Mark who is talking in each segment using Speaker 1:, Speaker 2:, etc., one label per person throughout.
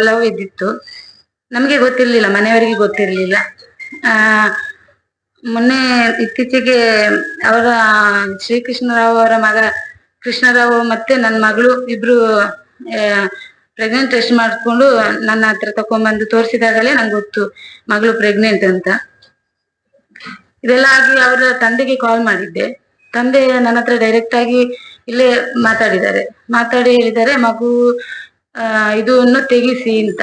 Speaker 1: Love ಇದ್ದಿತ್ತು. ನಮಗೆ ಗೊತ್ತಿರ್ಲಿಲ್ಲ, ಮನೆಯವರಿಗೆ ಗೊತ್ತಿರ್ಲಿಲ್ಲ. ಆ, ಮೊನ್ನೆ ಇತ್ತೀಚೆಗೆ ಅವರ ಶ್ರೀಕೃಷ್ಣರಾವ್ ಅವರ ಮಗ, ಕೃಷ್ಣರಾವ್ ಮತ್ತೆ ನನ್ನ ಮಗಳು ಇಬ್ರು ಪ್ರೆಗ್ನೆಂಟ್ ಟೆಸ್ಟ್ ಮಾಡಿಕೊಂಡು ನನ್ನ ಹತ್ರ ತಕೊಂಡ್ಬಂದು ತೋರಿಸಿದಾಗಲೇ ನಂಗೆ ಗೊತ್ತು ಮಗಳು ಪ್ರೆಗ್ನೆಂಟ್ ಅಂತ. ಇದೆಲ್ಲ ಆಗಿ ಅವರ ತಂದೆಗೆ ಕಾಲ್ ಮಾಡಿದ್ದೆ. ತಂದೆ ನನ್ನ ಹತ್ರ ಡೈರೆಕ್ಟ್ ಆಗಿ ಇಲ್ಲೇ ಮಾತಾಡಿದ್ದಾರೆ. ಮಾತಾಡಿ ಹೇಳಿದ್ದಾರೆ, ಮಗು ಆ, ಇದನ್ನು ತೆಗಿಸಿ ಅಂತ.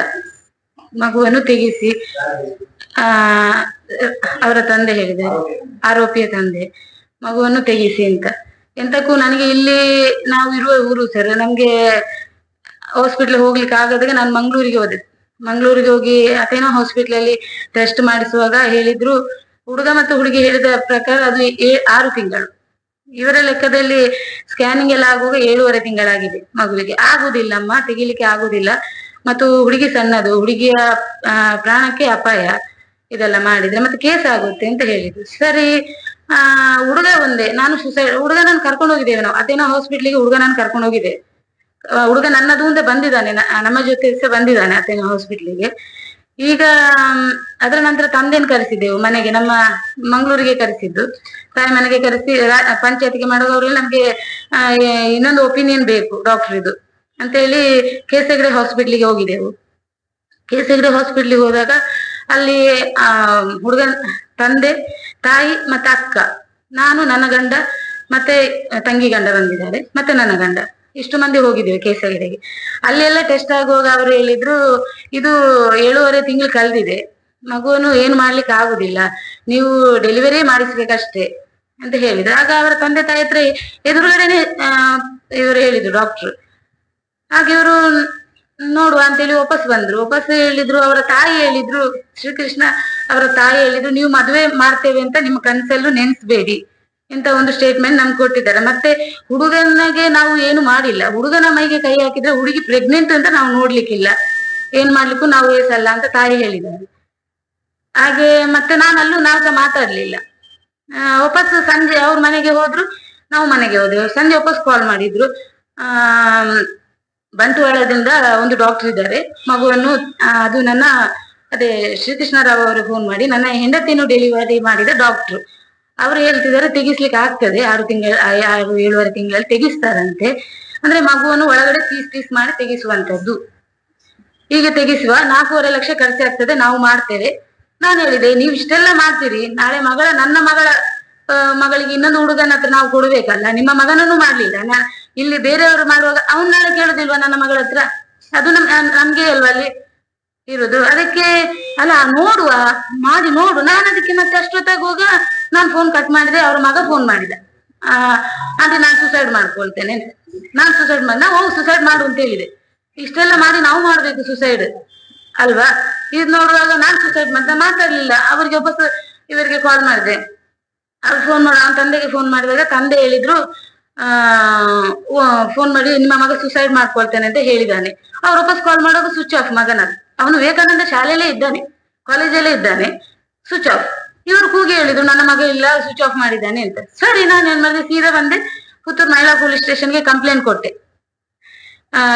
Speaker 1: ಮಗುವನ್ನು ತೆಗಿಸಿ. ಆ, ಅವರ ತಂದೆ ಹೇಳಿದ್ದಾರೆ. ಆರೋಪಿಯ ತಂದೆ. ಮಗುವನ್ನು ತೆಗಿಸಿ ಅಂತ. ಎಂತಕ್ಕೂ ನನಗೆ ಇಲ್ಲಿ ನಾವು ಇರುವ ಊರು ಸರ್, ನಮ್ಗೆ ಹಾಸ್ಪಿಟ್ಲ್ ಹೋಗ್ಲಿಕ್ಕೆ ಆಗದಾಗ ನಾನು ಮಂಗಳೂರಿಗೆ ಹೋದೆ. ಮಂಗಳೂರಿಗೆ ಹೋಗಿ ಅಥೇನೋ ಹಾಸ್ಪಿಟ್ಲ್ ಅಲ್ಲಿ ಟೆಸ್ಟ್ ಮಾಡಿಸುವಾಗ ಹೇಳಿದ್ರು. ಹುಡುಗ ಮತ್ತು ಹುಡುಗಿ ಹೇಳಿದ ಪ್ರಕಾರ ಅದು ಆರು ತಿಂಗಳು. ಇವರ ಲೆಕ್ಕದಲ್ಲಿ ಸ್ಕ್ಯಾನಿಂಗ್ ಎಲ್ಲ ಆಗುವಾಗ ಏಳುವರೆ ತಿಂಗಳಾಗಿದೆ ಮಗುವಿಗೆ. ಆಗುದಿಲ್ಲ ಅಮ್ಮ, ತೆಗಿಲಿಕ್ಕೆ ಆಗುದಿಲ್ಲ. ಮತ್ತು ಹುಡುಗಿ ಸಣ್ಣದು, ಹುಡುಗಿಯ ಪ್ರಾಣಕ್ಕೆ ಅಪಾಯ ಇದೆಲ್ಲ ಮಾಡಿದ್ರೆ ಮತ್ತೆ ಕೇಸ್ ಆಗುತ್ತೆ ಅಂತ ಹೇಳಿದ್ರು. ಸರಿ, ಆ, ಹುಡುಗ ಒಂದೇ, ನಾನು ಸುಸೈಡ್ ಹುಡುಗ ನಾನು ಕರ್ಕೊಂಡು ಹೋಗಿದ್ದೇವೆ ನಾವು. ಅದೇನೋ ಹಾಸ್ಪಿಟ್ಲಿಗೆ ಹುಡುಗ ನಾನು ಕರ್ಕೊಂಡು ಹೋಗಿದ್ದೆ ಹುಡುಗ ನನ್ನದು ಮುಂದೆ ಬಂದಿದ್ದಾನೆ ನಮ್ಮ ಜೊತೆ ಸಹ ಬಂದಿದ್ದಾನೆ ಅತೇನೋ ಹಾಸ್ಪಿಟ್ಲಿಗೆ ಈಗ ಅದರ ನಂತರ ತಂದೆಯನ್ನು ಕರೆಸಿದೆವು ಮನೆಗೆ, ನಮ್ಮ ಮಂಗಳೂರಿಗೆ ಕರೆಸಿದ್ದು. ತಾಯಿ ಮನೆಗೆ ಕರೆಸಿ ಪಂಚಾಯತಿಗೆ ಮಾಡುವಾಗ ನಮ್ಗೆ ಇನ್ನೊಂದು ಒಪಿನಿಯನ್ ಬೇಕು ಡಾಕ್ಟರ್ ಇದು ಅಂತ ಹೇಳಿ ಕೇಸಗಡೆ ಹಾಸ್ಪಿಟ್ಲಿಗೆ ಹೋಗಿದ್ದೆವು ಕೇಸಗಡೆ ಹಾಸ್ಪಿಟ್ಲಿಗೆ ಹೋದಾಗ ಅಲ್ಲಿ, ಆ ಹುಡುಗನ ತಂದೆ, ತಾಯಿ ಮತ್ತೆ ಅಕ್ಕ. ನಾನು, ನನ್ನ ಗಂಡ, ಮತ್ತೆ, ತಂಗಿ ಗಂಡ ಬಂದಿದ್ದಾರೆ, ಮತ್ತೆ ನನ್ನ ಗಂಡ. ಇಷ್ಟು ಮಂದಿ ಹೋಗಿದ್ದೇವೆ ಕೇಸಗಡೆಗೆ ಅಲ್ಲೆಲ್ಲ ಟೆಸ್ಟ್ ಆಗುವಾಗ ಅವರು ಹೇಳಿದ್ರು, ಇದು ಏಳೂವರೆ ತಿಂಗಳು ಕಳೆದಿದೆ. ಮಗುವನ್ನು ಏನು ಮಾಡ್ಲಿಕ್ಕೆ ಆಗುದಿಲ್ಲ. ನೀವು ಡೆಲಿವರಿ ಮಾಡಿಸ್ಬೇಕಷ್ಟೇ ಅಂತ ಹೇಳಿದ್ರು. ಆಗ ಅವರ ತಂದೆ ತಾಯಿ ಹತ್ರ ಎದುರುಗಡೆನೆ ಇವರು ಹೇಳಿದ್ರು ಡಾಕ್ಟರ್ ಹಾಗೆ ಇವರು ನೋಡುವ ಅಂತೇಳಿ ವಾಪಸ್ ಬಂದ್ರು. ವಾಪಸ್ ಹೇಳಿದ್ರು, ಅವರ ತಾಯಿ ಹೇಳಿದ್ರು, ಶ್ರೀಕೃಷ್ಣ ಅವರ ತಾಯಿ ಹೇಳಿದ್ರು, ನೀವು ಮದುವೆ ಮಾಡ್ತೇವೆ ಅಂತ ನಿಮ್ಮ ಕನಸಲ್ಲೂ ನೆನ್ಸ್ಬೇಡಿ. ಅಂತ ಒಂದು ಸ್ಟೇಟ್ಮೆಂಟ್ ನಮ್ಗೆ ಕೊಟ್ಟಿದ್ದಾರೆ. ಮತ್ತೆ ಹುಡುಗನಿಗೆ ನಾವು ಏನು ಮಾಡಿಲ್ಲ. ಹುಡುಗನ ಮೈಗೆ ಕೈ ಹಾಕಿದ್ರೆ ಹುಡುಗಿ ಪ್ರೆಗ್ನೆಂಟ್ ಅಂತ ನಾವು ನೋಡ್ಲಿಕ್ಕಿಲ್ಲ. ಏನ್ ಮಾಡ್ಲಿಕ್ಕೂ ನಾವು ಏಸಲ್ಲ ಅಂತ ತಾಯಿ ಹೇಳಿದ್ದಾರೆ. ಹಾಗೆ ಮತ್ತೆ ನಾನು ಅಲ್ಲೂ ಸಹ ಮಾತಾಡ್ಲಿಲ್ಲ. ವಾಪಸ್ ಸಂಜೆ ಅವ್ರ ಮನೆಗೆ ಹೋದ್ರು, ನಾವು ಮನೆಗೆ ಹೋದೆವು. ಸಂಜೆ ವಾಪಸ್ ಕಾಲ್ ಮಾಡಿದ್ರು. ಆ, ಬಂಟ್ವಾಳದಿಂದ ಒಂದು ಡಾಕ್ಟರ್ ಇದ್ದಾರೆ. ಮಗುವನ್ನು ಅದು ನನ್ನ, ಅದೇ ಶ್ರೀಕೃಷ್ಣರಾವ್ ಅವರು ಫೋನ್ ಮಾಡಿ, ನನ್ನ ಹೆಂಡತಿಯನ್ನು ಡೆಲಿವರಿ ಮಾಡಿದ ಡಾಕ್ಟ್ರು ಅವರು ಹೇಳ್ತಿದ್ದಾರೆ ತೆಗಿಸ್ಲಿಕ್ಕೆ ಆಗ್ತದೆ. ಆರು ತಿಂಗಳ ಆರು, ಏಳುವರೆ ತಿಂಗಳಲ್ಲಿ ತೆಗಿಸ್ತಾರಂತೆ. ಅಂದ್ರೆ ಮಗುವನ್ನು ಒಳಗಡೆ ಪೀಸ್ ಪೀಸ್ ಮಾಡಿ ತೆಗಿಸುವಂತದ್ದು ಈಗ ತೆಗಿಸುವ, ನಾಲ್ಕೂವರೆ ಲಕ್ಷ ಖರ್ಚಾಗ್ತದೆ, ನಾವು ಮಾಡ್ತೇವೆ. ನಾನು ಹೇಳಿದೆ, ನೀವು ಇಷ್ಟೆಲ್ಲ ಮಾಡ್ತೀರಿ. ನಾಳೆ ಮಗಳ, ನನ್ನ ಮಗಳ ಮಗಳಿಗೆ ಇನ್ನೊಂದು ಹುಡುಗನ ಹತ್ರ ನಾವು ಕೊಡ್ಬೇಕಲ್ಲ, ನಿಮ್ಮ ಮಗನನ್ನು ಮಾಡ್ಲಿಲ್ಲ. ನಾ, ಇಲ್ಲಿ ಬೇರೆಯವರು ಮಾಡುವಾಗ ಅವನ್ ನಾಳೆ ಕೇಳುದಿಲ್ವಾ ನನ್ನ ಮಗಳ ಹತ್ರ? ಅದು ನಮ್- ನಮ್ಗೆ ಅಲ್ವಾ ಅಲ್ಲಿ ಇರುದು. ಅದಕ್ಕೆ, ಅಲ್ಲ, ನೋಡುವ, ಮಾಡಿ ನೋಡು. ನಾನು ಅದಕ್ಕೆ ಮತ್ತೆ ಅಷ್ಟೊತ್ತಾಗುವಾಗ ನಾನು ಫೋನ್ ಕಟ್ ಮಾಡಿದ್ರೆ ಅವ್ರ ಮಗ ಫೋನ್ ಮಾಡಿದ. ಆ ಅದೇ ನಾನು ಸುಸೈಡ್ ಮಾಡ್ಕೊಳ್ತೇನೆ. ನಾನ್ ಸುಸೈಡ್ ಮಾಡಿ ನಾವು ಹೋಗಿ ಸುಸೈಡ್ ಮಾಡು ಅಂತ ಹೇಳಿದೆ. ಇಷ್ಟೆಲ್ಲ ಮಾಡಿ ನಾವು ಮಾಡ್ಬೇಕು ಸುಸೈಡ್ ಅಲ್ವಾ? ಇದು ನೋಡುವಾಗ ನಾನ್ ಸುಸೈಡ್ ಮಾಡ್ದೆ. ಮಾತಾಡ್ಲಿಲ್ಲ. ಅವರಿಗೆ ಒಬ್ಬ ಇವರಿಗೆ ಕಾಲ್ ಮಾಡಿದೆ. ಅವ್ರು ಫೋನ್ ಮಾಡ ತಂದೆಗೆ ಫೋನ್ ಮಾಡಿದಾಗ ತಂದೆ ಹೇಳಿದ್ರು, ಆ ಫೋನ್ ಮಾಡಿ ನಿಮ್ಮ ಮಗ ಸುಸೈಡ್ ಮಾಡ್ಕೊಳ್ತೇನೆ ಅಂತ ಹೇಳಿದ್ದಾನೆ ಅವ್ರು ವಾಪಸ್ ಕಾಲ್ ಮಾಡೋದು ಸ್ವಿಚ್ ಆಫ್ ಮಗನ. ಅವನು ವಿವೇಕಾನಂದ ಶಾಲೆಯಲ್ಲೇ ಇದ್ದಾನೆ. ಕಾಲೇಜಲ್ಲೇ ಇದ್ದಾನೆ. ಸ್ವಿಚ್ ಆಫ್ ಇವರು ಕೂಗಿ ಹೇಳಿದ್ರು, ನನ್ನ ಮಗ ಇಲ್ಲ ಸ್ವಿಚ್ ಆಫ್ ಮಾಡಿದ್ದಾನೆ ಅಂತ. ಸರಿ, ನಾನು ಏನ್ ಮಾಡಿದೆ? ಸೀದಾ ಬಂದೆ, ಪುತ್ತೂರು ಮಹಿಳಾ ಪೊಲೀಸ್ ಸ್ಟೇಷನ್ಗೆ ಕಂಪ್ಲೇಂಟ್ ಕೊಟ್ಟೆ.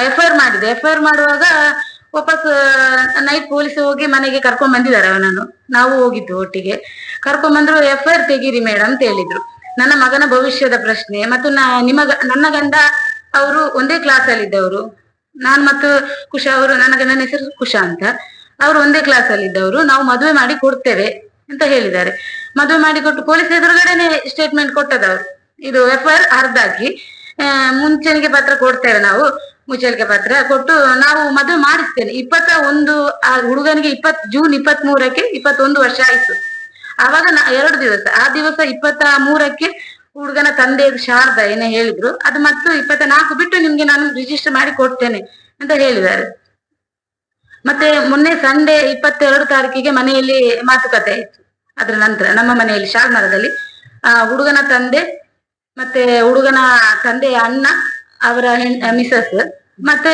Speaker 1: ಎಫ್ ಐ ಆರ್ ಮಾಡಿದೆ. ಎಫ್ ಐ ಆರ್ ಮಾಡುವಾಗ ವಾಪಸ್ ನೈಟ್ ಪೊಲೀಸ್ ಹೋಗಿ ಮನೆಗೆ ಕರ್ಕೊಂಡ್ ಬಂದಿದ್ದಾರೆ ಅವನನ್ನು. ನಾವು ಹೋಗಿದ್ದು ಒಟ್ಟಿಗೆ. ಕರ್ಕೊಂಡ್ ಬಂದ್ರು ಎಫ್ ಐ ಆರ್ ತೆಗೀರಿ ಮೇಡಮ್ ಅಂತ ಹೇಳಿದ್ರು. ನನ್ನ ಮಗನ ಭವಿಷ್ಯದ ಪ್ರಶ್ನೆ ಮತ್ತು ನಾ- ನಿಮ್ಮ ನನ್ನ ಗಂಡ ಅವರು ಒಂದೇ ಕ್ಲಾಸ್ ಅಲ್ಲಿ ಇದ್ದವರು. ನಾನ್ ಮತ್ತು ಕುಶಾ ಅವರು, ನನ್ನ ಹೆಸರು ಕುಶಾ ಅಂತ. ಅವರು ಒಂದೇ ಕ್ಲಾಸ್ ಅಲ್ಲಿ ಇದ್ದವರು. ನಾವು ಮದುವೆ ಮಾಡಿ ಕೊಡ್ತೇವೆ. ಅಂತ ಹೇಳಿದ್ದಾರೆ. ಮದುವೆ ಮಾಡಿ ಕೊಟ್ಟು ಪೊಲೀಸ್ ಎದುರುಗಡೆನೆ ಸ್ಟೇಟ್ಮೆಂಟ್ ಕೊಟ್ಟದವರು. ಇದು ಎಫ್ ಐ ಆರ್ ಅರ್ಧಾಕಿ ಮುಂಚೆನಿಗೆ ಪತ್ರ ಕೊಡ್ತೇವೆ ನಾವು. ಮುಚ್ಚಳಿಕೆ ಪತ್ರ ಕೊಟ್ಟು ನಾವು ಮದುವೆ ಮಾಡಿಸ್ತೇನೆ. ಇಪ್ಪತ್ತ ಒಂದು, ಆ ಹುಡುಗನಿಗೆ ಇಪ್ಪತ್, ಜೂನ್ ಇಪ್ಪತ್ತ್ ಮೂರಕ್ಕೆ ಇಪ್ಪತ್ತೊಂದು ವರ್ಷ ಆಯ್ತು. ಆವಾಗ ಎರಡು ದಿವಸ. ಆ ದಿವಸ ಇಪ್ಪತ್ತ ಮೂರಕ್ಕೆ ಹುಡುಗನ ತಂದೆ ಶಾರದಾ ಏನೇ ಹೇಳಿದ್ರು. ಅದು ಮತ್ತು ಇಪ್ಪತ್ತ ನಾಲ್ಕು ಬಿಟ್ಟು ನಿಮ್ಗೆ ನಾನು ರಿಜಿಸ್ಟರ್ ಮಾಡಿ ಕೊಡ್ತೇನೆ ಅಂತ ಹೇಳಿದ್ದಾರೆ. ಮತ್ತೆ ಮೊನ್ನೆ ಸಂಡೆ ಇಪ್ಪತ್ತೆರಡು ತಾರೀಕಿಗೆ ಮನೆಯಲ್ಲಿ ಮಾತುಕತೆ ಆಯ್ತು ಅದ್ರ ನಂತರ ನಮ್ಮ ಮನೆಯಲ್ಲಿ ಶಾಲ್ಮರದಲ್ಲಿ ಆ, ಹುಡುಗನ ತಂದೆ ಮತ್ತೆ ಹುಡುಗನ ತಂದೆಯ ಅಣ್ಣ, ಅವರ ಮಿಸಸ್ ಮತ್ತೆ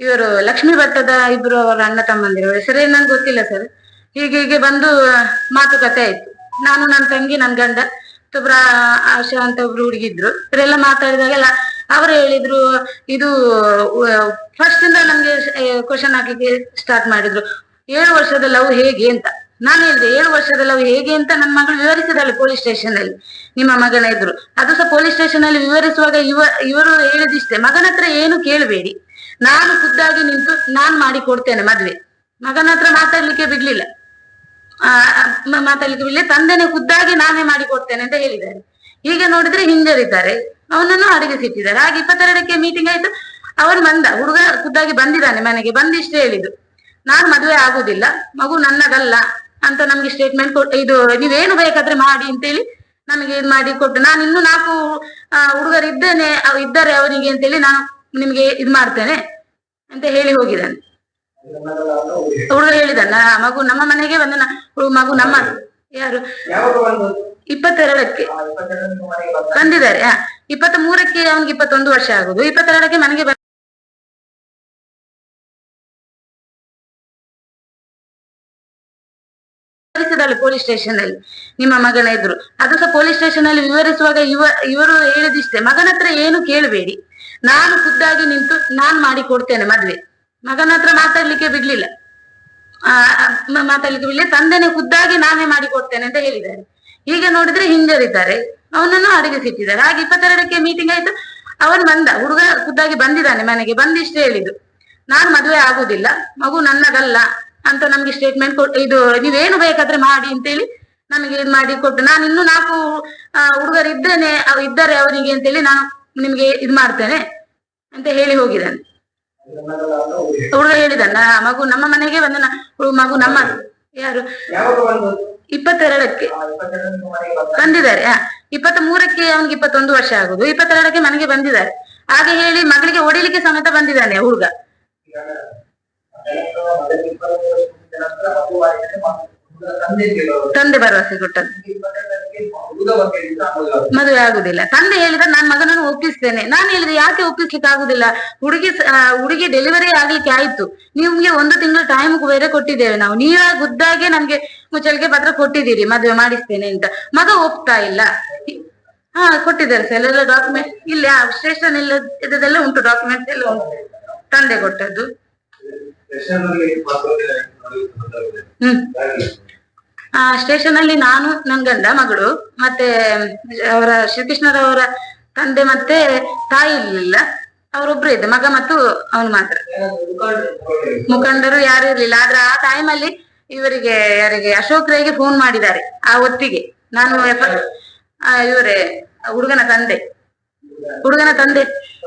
Speaker 1: ಇವರು ಲಕ್ಷ್ಮೀ ಭಟ್ಟದ ಇಬ್ರು ಅವರ ಅಣ್ಣ ತಮ್ಮಂದಿರು. ಹೆಸರು ನಂಗೆ ಗೊತ್ತಿಲ್ಲ ಸರ್. ಹೀಗೆ ಹೀಗೆ ಬಂದು ಮಾತುಕತೆ ಆಯ್ತು. ನಾನು, ನನ್ನ ತಂಗಿ, ನನ್ನ ಗಂಡ ಮತ್ತೊಬ್ರ ಆಶಾ ಅಂತ ಒಬ್ರು ಹುಡುಗಿದ್ರು. ಇವರೆಲ್ಲ ಮಾತಾಡಿದಾಗೆಲ್ಲ ಅವ್ರು ಹೇಳಿದ್ರು, ಇದು ಫಸ್ಟ್ ಇಂದ ನಮ್ಗೆ ಕ್ವಶನ್ ಹಾಕ್ಲಿಕ್ಕೆ ಸ್ಟಾರ್ಟ್ ಮಾಡಿದ್ರು. ಏಳು ವರ್ಷದ ಲವ್ ಹೇಗೆ ಅಂತ. ನಾನು ಹೇಳಿದೆ, ಏಳು ವರ್ಷದ ಲವ್ ಹೇಗೆ ಅಂತ ನನ್ನ ಮಗಳು ವಿವರಿಸಿದಾಳೆ ಪೊಲೀಸ್ ಸ್ಟೇಷನ್ ಅಲ್ಲಿ. ನಿಮ್ಮ ಮಗನ ಇದ್ರು ಅದು ಸಹ ಪೊಲೀಸ್ ಸ್ಟೇಷನ್ ಅಲ್ಲಿ ವಿವರಿಸುವಾಗ ಇವ, ಇವರು ಹೇಳಿದಿಷ್ಟೇ. ಮಗನ ಹತ್ರ ಏನು ಕೇಳಬೇಡಿ. ನಾನು ಖುದ್ದಾಗಿ ನಿಂತು ನಾನ್ ಮಾಡಿ ಕೊಡ್ತೇನೆ ಮದ್ವೆ. ಮಗನ ಹತ್ರ ಮಾತಾಡ್ಲಿಕ್ಕೆ ಬಿಡ್ಲಿಲ್ಲ. ಆ, ಮಾತಾಡ್ಲಿಕ್ಕೆ ಬಿಡ್ಲಿ ತಂದೆನೆ ಖುದ್ದಾಗಿ ನಾನೇ ಮಾಡಿ ಕೊಡ್ತೇನೆ ಅಂತ ಹೇಳಿದ್ದಾರೆ. ಈಗ ನೋಡಿದ್ರೆ ಹಿಂಜರಿತಾರೆ. ಅವನನ್ನು ಅಡಗಿಸಿಟ್ಟಿದ್ದಾರೆ ಹಾಗೆ ಇಪ್ಪತ್ತೆರಡಕ್ಕೆ ಮೀಟಿಂಗ್ ಆಯ್ತು. ಅವನು ಬಂದ. ಹುಡುಗ ಖುದ್ದಾಗಿ ಬಂದಿದ್ದಾನೆ ಮನೆಗೆ. ಬಂದಿಷ್ಟೇ ಹೇಳಿದ್ದು. ನಾನು ಮದುವೆ ಆಗುದಿಲ್ಲ. ಮಗು ನನ್ನದಲ್ಲ ಅಂತ ನಮ್ಗೆ ಸ್ಟೇಟ್ಮೆಂಟ್ ಕೊಟ್ಟು ಇದು ನೀವೇನು ಬೇಕಾದ್ರೆ ಮಾಡಿ ಅಂತೇಳಿ ನನಗೆ ಇದು ಮಾಡಿ ಕೊಟ್ಟು ನಾನು ಇನ್ನು ನಾಲ್ಕು ಹುಡುಗರು ಇದ್ದೇನೆ ಇದ್ದಾರೆ ಅವನಿಗೆ ಅಂತೇಳಿ ನಾನು ನಿಮ್ಗೆ ಇದು ಮಾಡ್ತೇನೆ ಅಂತ ಹೇಳಿ ಹೋಗಿದ್ದಾನೆ. ಹುಡುಗ ಹೇಳಿದಲ್ಲ ಮಗು ನಮ್ಮ ಮನೆಗೆ ಬಂದ ಮಗು ನಮ್ಮ ಯಾರು?
Speaker 2: ಬಂದು?
Speaker 1: ಇಪ್ಪತ್ತೆರಡಕ್ಕೆ.
Speaker 2: ಬಂದ.
Speaker 1: ಬಂದಿದ್ದಾರೆ. ಇಪ್ಪತ್ತ್ ಮೂರಕ್ಕೆ ಅವನಿಗೆ ಇಪ್ಪತ್ತೊಂದು ವರ್ಷ ಆಗುದು. ಇಪ್ಪತ್ತೆರಡಕ್ಕೆ ಮನೆಗೆ ಬ- ವಿವರಿಸಿದಾಳೆ ಪೊಲೀಸ್ ಸ್ಟೇಷನ್ ಅಲ್ಲಿ ನಿಮ್ಮ ಮಗನ ಇದ್ರು ಅದು ಸಹ ಪೊಲೀಸ್ ಸ್ಟೇಷನ್ ಅಲ್ಲಿ ವಿವರಿಸುವಾಗ ಇವ ಇವರು ಹೇಳಿದಿಷ್ಟೇ. ಮಗನ ಹತ್ರ ಏನು ಕೇಳಬೇಡಿ. ನಾನು ಖುದ್ದಾಗಿ ನಿಂತು ನಾನ್ ಮಾಡಿ ಕೊಡ್ತೇನೆ ಮದ್ವೆ. ಮಗನ ಹತ್ರ ಮಾತಾಡ್ಲಿಕ್ಕೆ ಬಿಡ್ಲಿಲ್ಲ. ಆ, ಮಾತಾಡ್ಲಿಕ್ಕೆ ಬಿಡ್ಲಿಲ್ಲ. ತಂದೆನೆ ಖುದ್ದಾಗಿ ನಾನೇ ಮಾಡಿ ಕೊಡ್ತೇನೆ ಅಂತ ಹೇಳಿದ್ದಾರೆ. ಈಗ ನೋಡಿದ್ರೆ ಹಿಂಜರಿದ್ದಾರೆ. ಅವನನ್ನು ಅಡಗಿಸಿಟ್ಟಿದ್ದಾರೆ ಹಾಗೆ ಇಪ್ಪತ್ತೆರಡಕ್ಕೆ ಮೀಟಿಂಗ್ ಆಯ್ತು. ಅವನು ಬಂದ. ಹುಡುಗ ಖುದ್ದಾಗಿ ಬಂದಿದ್ದಾನೆ ಮನೆಗೆ. ಬಂದಿಷ್ಟೇ ಹೇಳಿದ್ದು. ನಾನು ಮದುವೆ ಆಗುದಿಲ್ಲ. ಮಗು ನನ್ನದಲ್ಲ ಅಂತ ನಮ್ಗೆ ಸ್ಟೇಟ್ಮೆಂಟ್ ಕೊಟ್ಟು ಇದು ನೀವೇನು ಬೇಕಾದ್ರೆ ಮಾಡಿ ಅಂತೇಳಿ ನಮಗೆ ಇದು ಮಾಡಿ ಕೊಟ್ಟು ನಾನು ಇನ್ನು ನಾಲ್ಕು ಹುಡುಗರು ಇದ್ದೇನೆ ಇದ್ದಾರೆ ಅವರಿಗೆ ಅಂತೇಳಿ ನಾನು ನಿಮ್ಗೆ ಇದು ಮಾಡ್ತೇನೆ ಅಂತ ಹೇಳಿ ಹೋಗಿದ್ದಾನೆ. ಹುಡುಗ ಹೇಳಿದಲ್ಲ ಮಗು ನಮ್ಮ ಮನೆಗೆ ಬಂದ ಮಗು ನಮ್ಮ ಯಾರು? ಇಪ್ಪತ್ತೆರಡಕ್ಕೆ. ಬಂದಿದ್ದಾರೆ ಇಪ್ಪತ್ತ್ ಮೂರಕ್ಕೆ ಅವನಿಗೆ ಇಪ್ಪತ್ತೊಂದು ವರ್ಷ ಆಗುದು, ಇಪ್ಪತ್ತೆರಡಕ್ಕೆ ಮನೆಗೆ ಬಂದಿದ್ದಾರೆ. ಹಾಗೆ ಹೇಳಿ ಮಗಳಿಗೆ ಹೊಡಿಲಿಕ್ಕೆ ಸಮೇತ ಬಂದಿದ್ದಾನೆ ಹುಡುಗ.
Speaker 2: ತಂದೆ
Speaker 1: ಭರವಸೆ ಕೊಟ್ಟದ್ದು.
Speaker 2: ಮದುವೆ
Speaker 1: ಆಗುದಿಲ್ಲ. ತಂದೆ ಹೇಳಿದ್ರೆ ನಾನ್ ಮಗನನ್ನು ಒಪ್ಪಿಸ್ತೇನೆ. ನಾನು ಹೇಳಿದ್ರೆ ಯಾಕೆ ಒಪ್ಪಿಸ್ಲಿಕ್ಕೆ ಆಗುದಿಲ್ಲ? ಹುಡುಗಿ ಹುಡುಗಿ ಡೆಲಿವರಿ ಆಗ್ಲಿಕ್ಕೆ ಆಯ್ತು. ನಿಮ್ಗೆ ಒಂದು ತಿಂಗಳು ಟೈಮ್ ಬೇರೆ ಕೊಟ್ಟಿದ್ದೇವೆ ನಾವು. ನೀವ ಗುದ್ದಾಗೆ ನಮ್ಗೆ ಮುಚ್ಚಳಿಗೆ ಪತ್ರ ಕೊಟ್ಟಿದ್ದೀರಿ, ಮದುವೆ ಮಾಡಿಸ್ತೇನೆ ಅಂತ. ಮಗ ಒಪ್ತಾ ಇಲ್ಲ. ಹಾ, ಕೊಟ್ಟಿದ್ದಾರೆ ಸರ್ ಎಲ್ಲ ಡಾಕ್ಯುಮೆಂಟ್ ಇಲ್ಲ ಸ್ಟೇಷನ್ ಎಲ್ಲ ಇದೆಲ್ಲ ಉಂಟು. ಡಾಕ್ಯುಮೆಂಟ್ಸ್ ಎಲ್ಲ ಉಂಟು. ತಂದೆ ಕೊಟ್ಟದ್ದು. ಹ್ಮ್. ಆ ಸ್ಟೇಷನ್ ಅಲ್ಲಿ ನಾನು, ನನ್ ಗಂಡ ಮಗಳು, ಮತ್ತೆ, ಅವರ ಶ್ರೀಕೃಷ್ಣರವರ ತಂದೆ ಮತ್ತೆ ತಾಯಿ ಇರ್ಲಿಲ್ಲ. ಅವರೊಬ್ರು ಇದ್ದ ಮಗ ಮತ್ತು ಅವನು ಮಾತ್ರ.
Speaker 2: ಮುಖಂಡರು
Speaker 1: ಯಾರು ಇರ್ಲಿಲ್ಲ. ಆದ್ರೆ ಆ ಟೈಮ್ ಅಲ್ಲಿ ಇವರಿಗೆ, ಯಾರಿಗೆ, ಅಶೋಕ್ ರೈಗೆ ಫೋನ್ ಮಾಡಿದ್ದಾರೆ, ಆ ಹೊತ್ತಿಗೆ. ನಾನು ಇವರೇ, ಹುಡುಗನ ತಂದೆ. ಹುಡುಗನ ತಂದೆ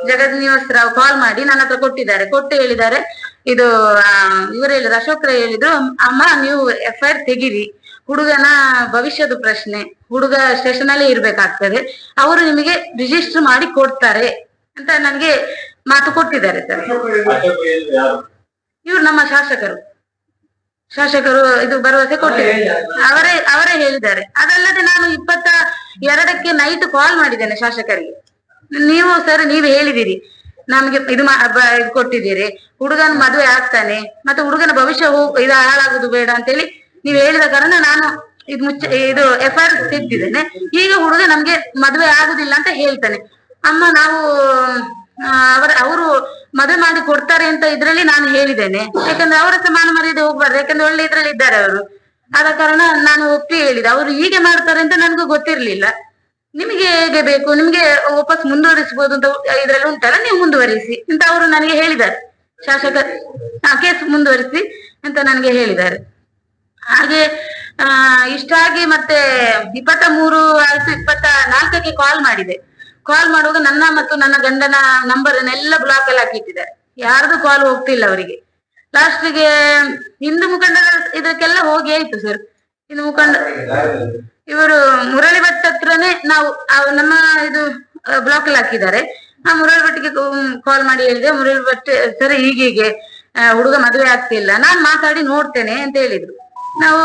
Speaker 1: ಜಗದ್ ನಿವಾಸ್ ರಾವ್ ಕಾಲ್ ಮಾಡಿ ನನ್ನ ಹತ್ರ ಕೊಟ್ಟಿದ್ದಾರೆ. ಕೊಟ್ಟು ಹೇಳಿದ್ದಾರೆ, ಇದು ಇವರು ಹೇಳಿದ್ರು, ಅಶೋಕ್ ರೈ ಹೇಳಿದ್ರು, ಅಮ್ಮ, ನೀವು ಎಫ್ ಐ ಆರ್ ತೆಗಿರಿ. ಹುಡುಗನ ಭವಿಷ್ಯದ ಪ್ರಶ್ನೆ, ಹುಡುಗ ಸ್ಟೇಷನ್ ಅಲ್ಲಿ ಇರ್ಬೇಕಾಗ್ತದೆ. ಅವರು ನಿಮಗೆ ರಿಜಿಸ್ಟರ್ ಮಾಡಿ ಕೊಡ್ತಾರೆ ಅಂತ ನನಗೆ ಮಾತು ಕೊಟ್ಟಿದ್ದಾರೆ ಸರ್ ಇವ್ರು ನಮ್ಮ ಶಾಸಕರು. ಶಾಸಕರು ಇದು ಭರವಸೆ ಕೊಟ್ಟಿದ್ದಾರೆ. ಅವರೇ ಅವರೇ ಹೇಳಿದ್ದಾರೆ. ಅದಲ್ಲದೆ ನಾನು ಇಪ್ಪತ್ತ ಎರಡಕ್ಕೆ ನೈಟ್ ಕಾಲ್ ಮಾಡಿದ್ದೇನೆ ಶಾಸಕರಿಗೆ. ನೀವು ಸರ್ ನೀವು ಹೇಳಿದಿರಿ ನಮ್ಗೆ ಇದು ಕೊಟ್ಟಿದ್ದೀರಿ. ಹುಡುಗನ ಮದುವೆ ಆಗ್ತಾನೆ. ಮತ್ತೆ ಹುಡುಗನ ಭವಿಷ್ಯ ಹೋಗ್ ಇದು ಹಾಳಾಗುದು ಬೇಡ ಅಂತೇಳಿ ನೀವು ಹೇಳಿದ ಕಾರಣ ನಾನು ಇದು ಮುಚ್ಚ, ಇದು ಎಫ್ ಆರ್ ತೆಗ್ದಿದ್ದೇನೆ ಈಗ ಹುಡುಗ ನಮ್ಗೆ ಮದುವೆ ಆಗುದಿಲ್ಲ ಅಂತ ಹೇಳ್ತಾನೆ. ಅಮ್ಮ ನಾವು ಅವರ, ಅವರು ಮದುವೆ ಮಾಡಿ ಕೊಡ್ತಾರೆ ಅಂತ ಇದ್ರಲ್ಲಿ ನಾನು ಹೇಳಿದ್ದೇನೆ. ಯಾಕಂದ್ರೆ ಅವರ ಸಮಾನ ಮರ್ಯಾದೆ ಹೋಗ್ಬಾರ್ದು. ಯಾಕಂದ್ರೆ ಒಳ್ಳೆ ಇದ್ರಲ್ಲಿ ಇದ್ದಾರೆ ಅವರು. ಆದ ಕಾರಣ ನಾನು ಒಪ್ಪಿ ಹೇಳಿದೆ. ಅವರು ಹೀಗೆ ಮಾಡ್ತಾರೆ ಅಂತ ನನಗೂ ಗೊತ್ತಿರ್ಲಿಲ್ಲ. ನಿಮಗೆ ಹೇಗೆ ಬೇಕು? ನಿಮ್ಗೆ ವಾಪಸ್ ಮುಂದುವರಿಸಬಹುದು ಅಂತ ಇದ್ರಲ್ಲಿ ಉಂಟಲ್ಲ, ನೀವು ಮುಂದುವರಿಸಿ ಅಂತ ಅವರು ನನಗೆ ಹೇಳಿದ್ದಾರೆ. ಶಾಸಕ ಕೇಸ್ ಮುಂದುವರಿಸಿ ಅಂತ ನನಗೆ ಹೇಳಿದ್ದಾರೆ. ಹಾಗೆ, ಆ ಇಷ್ಟಾಗಿ ಮತ್ತೆ ಇಪ್ಪತ್ತ ಮೂರು ಆಯ್ತು ಇಪ್ಪತ್ತ ನಾಲ್ಕಕ್ಕೆ ಕಾಲ್ ಮಾಡಿದೆ. ಕಾಲ್ ಮಾಡುವಾಗ ನನ್ನ ಮತ್ತು ನನ್ನ ಗಂಡನ ನಂಬರ್ ಎಲ್ಲ ಬ್ಲಾಕ್ ಎಲ್ಲ ಹಾಕಿಟ್ಟಿದ್ದಾರೆ ಯಾರ್ದು ಕಾಲ್ ಹೋಗ್ತಿಲ್ಲ ಅವರಿಗೆ. ಲಾಸ್ಟ್ಗೆ ಹಿಂದೂ ಮುಖಂಡರ ಇದಕ್ಕೆಲ್ಲ ಹೋಗಿ ಆಯ್ತು ಸರ್ ಹಿಂದೂ ಮುಖಂಡ, ಇವರು ಮುರಳಿ ಭಟ್ ಹತ್ರನೇ ನಾವು ನಮ್ಮ ಇದು ಬ್ಲಾಕ್ ಅಲ್ಲಿ ಹಾಕಿದ್ದಾರೆ. ಆ, ಮುರಳಿ ಭಟ್ಗೆ ಕಾಲ್ ಮಾಡಿ ಹೇಳಿದೆ. ಮುರಳಿ ಭಟ್, ಸರ್, ಹೀಗೀಗೆ ಹುಡುಗ ಮದುವೆ ಆಗ್ತಿಲ್ಲ. ನಾನ್ ಮಾತಾಡಿ ನೋಡ್ತೇನೆ ಅಂತ ಹೇಳಿದ್ರು. ನಾವು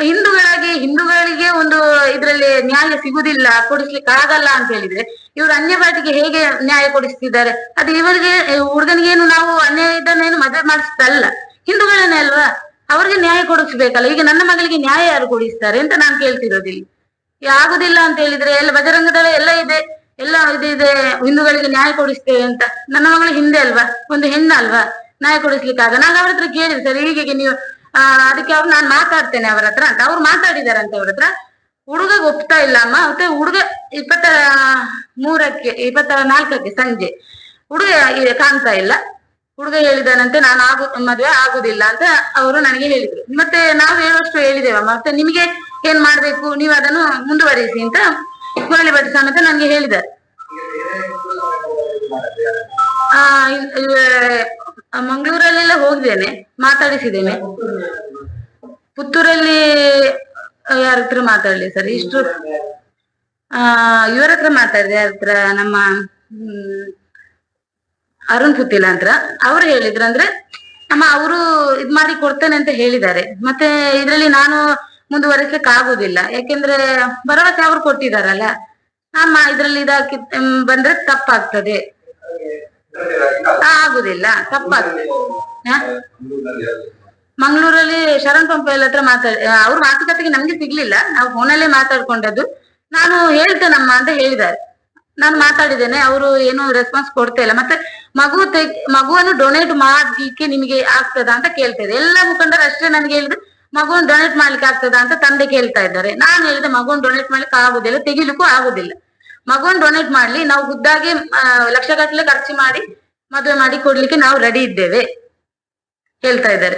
Speaker 1: ಹಿಂದೂಗಳಾಗಿ, ಹಿಂದೂಗಳಿಗೆ ಒಂದು ಇದ್ರಲ್ಲಿ ನ್ಯಾಯ ಸಿಗುದಿಲ್ಲ, ಕೊಡಿಸ್ಲಿಕ್ಕೆ ಆಗಲ್ಲ ಅಂತ ಹೇಳಿದ್ರೆ, ಇವರು ಅನ್ಯ ಹೇಗೆ ನ್ಯಾಯ ಕೊಡಿಸ್ತಿದ್ದಾರೆ? ಅದು ಇವರಿಗೆ, ಹುಡುಗನಿಗೇನು ನಾವು ಅನ್ಯಾಯ ಇದನ್ನೇನು ಮದುವೆ ಮಾಡಿಸ್ತಲ್ಲ ಹಿಂದೂಗಳನ್ನೇ ಅಲ್ವಾ? ಅವ್ರಿಗೆ ನ್ಯಾಯ ಕೊಡಿಸ್ಬೇಕಲ್ಲ. ಈಗ ನನ್ನ ಮಗಳಿಗೆ ನ್ಯಾಯ ಯಾರು ಕೊಡಿಸ್ತಾರೆ ಅಂತ ನಾನು ಕೇಳ್ತಿರೋದಿಲ್ಲ. ಆಗುದಿಲ್ಲ ಅಂತ ಹೇಳಿದ್ರೆ ಎಲ್ಲ ಬಜರಂಗದಳ ಎಲ್ಲ ಇದೆ, ಎಲ್ಲ ಇದು ಹಿಂದೂಗಳಿಗೆ ನ್ಯಾಯ ಕೊಡಿಸ್ತೇವೆ ಅಂತ. ನನ್ನ ಮಗಳು ಹಿಂದೆ ಅಲ್ವಾ? ಒಂದು ಹೆಣ್ಣಲ್ವಾ ನ್ಯಾಯ ಕೊಡಿಸ್ಲಿಕ್ಕಾಗ ನಾನು ಅವ್ರ ಹತ್ರ ಕೇಳಿದೆ, ಸರ್ ಹೀಗೆ ನೀವು ಅದಕ್ಕೆ ಅವ್ರು ನಾನು ಮಾತಾಡ್ತೇನೆ ಅವ್ರ ಹತ್ರ ಅಂತ. ಅವ್ರು ಮಾತಾಡಿದಾರಂತೆ ಅವ್ರ ಹತ್ರ. ಹುಡುಗ ಒಪ್ತಾ ಇಲ್ಲ ಅಮ್ಮ. ಮತ್ತೆ ಹುಡುಗ ಇಪ್ಪತ್ತ ಮೂರಕ್ಕೆ ಇಪ್ಪತ್ತ ನಾಲ್ಕಕ್ಕೆ ಸಂಜೆ. ಹುಡುಗ ಕಾಣ್ತಾ ಇಲ್ಲ. ಹುಡುಗ ಹೇಳಿದಾನಂತೆ ನಾನು ಆಗು ಮದ್ವೆ ಆಗುದಿಲ್ಲ ಅಂತ ಅವರು ನನಗೆ ಹೇಳಿದ್ರು. ಮತ್ತೆ ನಾವು ಹೇಳುವಷ್ಟು ಹೇಳಿದೇವ ಮತ್ತೆ ನಿಮಗೆ ಏನ್ ಮಾಡ್ಬೇಕು? ನೀವು ಅದನ್ನು ಮುಂದುವರಿಸಿ ಅಂತ ಮುರಳಿ ಭಟ್ ಸಮೇತ ನನಗೆ ಹೇಳಿದ್ದಾರೆ. ಆ ಆ, ಮಂಗಳೂರಲ್ಲೆಲ್ಲ ಹೋಗಿದ್ದೇನೆ. ಮಾತಾಡಿಸಿದ್ದೇನೆ. ಪುತ್ತೂರಲ್ಲಿ ಯಾರ ಹತ್ರ ಮಾತಾಡ್ಲಿ ಸರ್? ಇಷ್ಟು ಆ ಇವರ ಹತ್ರ ಮಾತಾಡಿದೆ ಯಾರ ಹತ್ರ? ನಮ್ಮ ಹ್ಮ್, ಅರುಣ್ ಪುತ್ತಿಲ ಅಂತ ಅವ್ರು ಹೇಳಿದ್ರು ಅಂದ್ರೆ ಅಮ್ಮ ಅವರು ಇದ್ ಮಾಡಿ ಕೊಡ್ತೇನೆ ಅಂತ ಹೇಳಿದ್ದಾರೆ. ಮತ್ತೆ ಇದ್ರಲ್ಲಿ ನಾನು ಮುಂದುವರಿಸ್ಲಿಕ್ಕೆ ಆಗುದಿಲ್ಲ. ಯಾಕೆಂದ್ರೆ ಭರವಸೆ ಅವ್ರು ಕೊಟ್ಟಿದಾರಲ್ಲ. ಅಮ್ಮ ಇದ್ರಲ್ಲಿ ಇದಾಕಿ ಬಂದ್ರೆ ತಪ್ಪಾಗ್ತದೆ. ಆಗುದಿಲ್ಲ. ತಪ್ಪಾಗ್ತದೆ. ಹಾ? ಮಂಗಳೂರಲ್ಲಿ ಶರಣ್ ಪಂಪೆಲ್ ಹತ್ರ ಮಾತಾಡಿ ಅವ್ರ ಮಾತುಕತೆಗೆ ನಮ್ಗೆ ಸಿಗ್ಲಿಲ್ಲ. ನಾವು ಫೋನಲ್ಲೇ ಮಾತಾಡ್ಕೊಂಡದ್ದು. ನಾನು ಹೇಳ್ತೇನಮ್ಮ ಅಂತ ಹೇಳಿದ್ದಾರೆ. ನಾನು ಮಾತಾಡಿದ್ದೇನೆ. ಅವರು ಏನು ರೆಸ್ಪಾನ್ಸ್ ಕೊಡ್ತಾ ಇಲ್ಲ. ಮತ್ತೆ ಮಗು ತೆಗ್ ಮಗುವನ್ನು ಡೊನೇಟ್ ಮಾಡ್ಲಿಕ್ಕೆ ನಿಮಗೆ ಆಗ್ತದಾ ಅಂತ ಕೇಳ್ತಾ ಇದೆ ಎಲ್ಲ ಮುಖಂಡರು ಅಷ್ಟೇ ನನ್ಗೆ ಹೇಳಿದ್ರು, ಮಗುವನ್ನು ಡೊನೇಟ್ ಮಾಡ್ಲಿಕ್ಕೆ ಆಗ್ತದಾ ಅಂತ ತಂದೆ ಕೇಳ್ತಾ ಇದ್ದಾರೆ. ನಾನು ಹೇಳಿದೆ, ಮಗುವನ್ನು ಡೊನೇಟ್ ಮಾಡ್ಲಿಕ್ಕೆ ಆಗುದಿಲ್ಲ, ತೆಗಿಲಿಕ್ಕೂ ಆಗುದಿಲ್ಲ. ಮಗುವನ್ನು ಡೊನೇಟ್ ಮಾಡ್ಲಿ, ನಾವು ಖುದ್ದಾಗಿ ಲಕ್ಷಗಟ್ಟಲೆ ಖರ್ಚು ಮಾಡಿ ಮದುವೆ ಮಾಡಿ ಕೊಡ್ಲಿಕ್ಕೆ ನಾವು ರೆಡಿ ಇದ್ದೇವೆ. ಹೇಳ್ತಾ ಇದ್ದಾರೆ.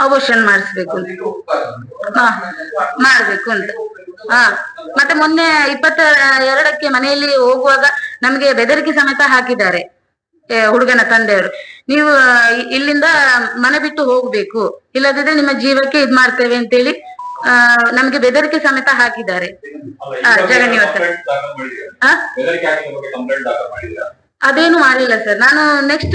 Speaker 1: ಅಬೋಷನ್ ಮಾಡಿಸ್ಬೇಕು ಅಂತ. ಮಾಡ್ಬೇಕು ಅಂತ. ಹಾ ಮತ್ತೆ ಮೊನ್ನೆ ಇಪ್ಪತ್ತ ಎರಡಕ್ಕೆ ಮನೆಯಲ್ಲಿ ಹೋಗುವಾಗ ನಮ್ಗೆ ಬೆದರಿಕೆ ಸಮೇತ ಹಾಕಿದ್ದಾರೆ ಹುಡುಗನ ತಂದೆಯವರು. ನೀವು ಇಲ್ಲಿಂದ ಮನೆ ಬಿಟ್ಟು ಹೋಗ್ಬೇಕು ಇಲ್ಲದಿದ್ರೆ ನಿಮ್ಮ ಜೀವಕ್ಕೆ ಇದ್ ಮಾಡ್ತೇವೆ ಅಂತೇಳಿ ಆ ನಮ್ಗೆ ಬೆದರಿಕೆ ಸಮೇತ ಹಾಕಿದ್ದಾರೆ. ಹಾ, ಜಗನ್ನಿವಾಸ. ಅದೇನು ಮಾಡಿಲ್ಲ ಸರ್ ನಾನು ನೆಕ್ಸ್ಟ್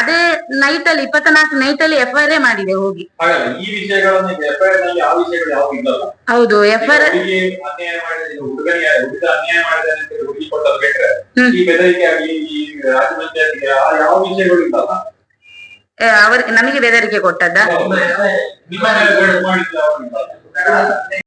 Speaker 1: ಅದೇ ನೈಟ್ ಅಲ್ಲಿ ಇಪ್ಪತ್ನಾಲ್ಕು ನೈಟ್ ಅಲ್ಲಿ ಎಫ್ ಆರ್ ಮಾಡಿದೆ ಹೋಗಿ.
Speaker 3: ಹಾಗಲ್ಲ ಈ ವಿಷಯಗಳನ್ನು ಎಫ್ಐಆರ್ನಲ್ಲಿ ಯಾವ ವಿಷಯಗಳು ಯಾವ ಇಲ್ಲಲ್ಲ
Speaker 1: ಹೌದು ಎಫ್ ಆರ್
Speaker 3: ಹುಡುಗಿ ಅನ್ಯಾಯ ಮಾಡಿದ ಹುಡುಗನಿಗೆ ಹುಡುಗ ಅನ್ಯಾಯ ಮಾಡಿದಾನೆ ಅಂತ ಹೇಳಿ ಹುಡುಗಿ ಕೊಟ್ಟದ್ದು ಬಿಟ್ರೆ ಈ ಬೆದರಿಕೆ ಆಗಲಿ ಈ ರಾಜಮಂತ್ರಿ ಆ ಯಾವ ವಿಷಯಗಳು ಇಲ್ಲಲ್ಲ
Speaker 1: ಅವ್ರಿಗೆ ನಮಗೆ ಬೆದರಿಕೆ ಕೊಟ್ಟದ್ದ?
Speaker 3: ನಿಮ್ಮ ಮೇಲೆ ಮಾಡಿದ್ದು ಯಾವ ಇಲ್ಲಲ್ಲ.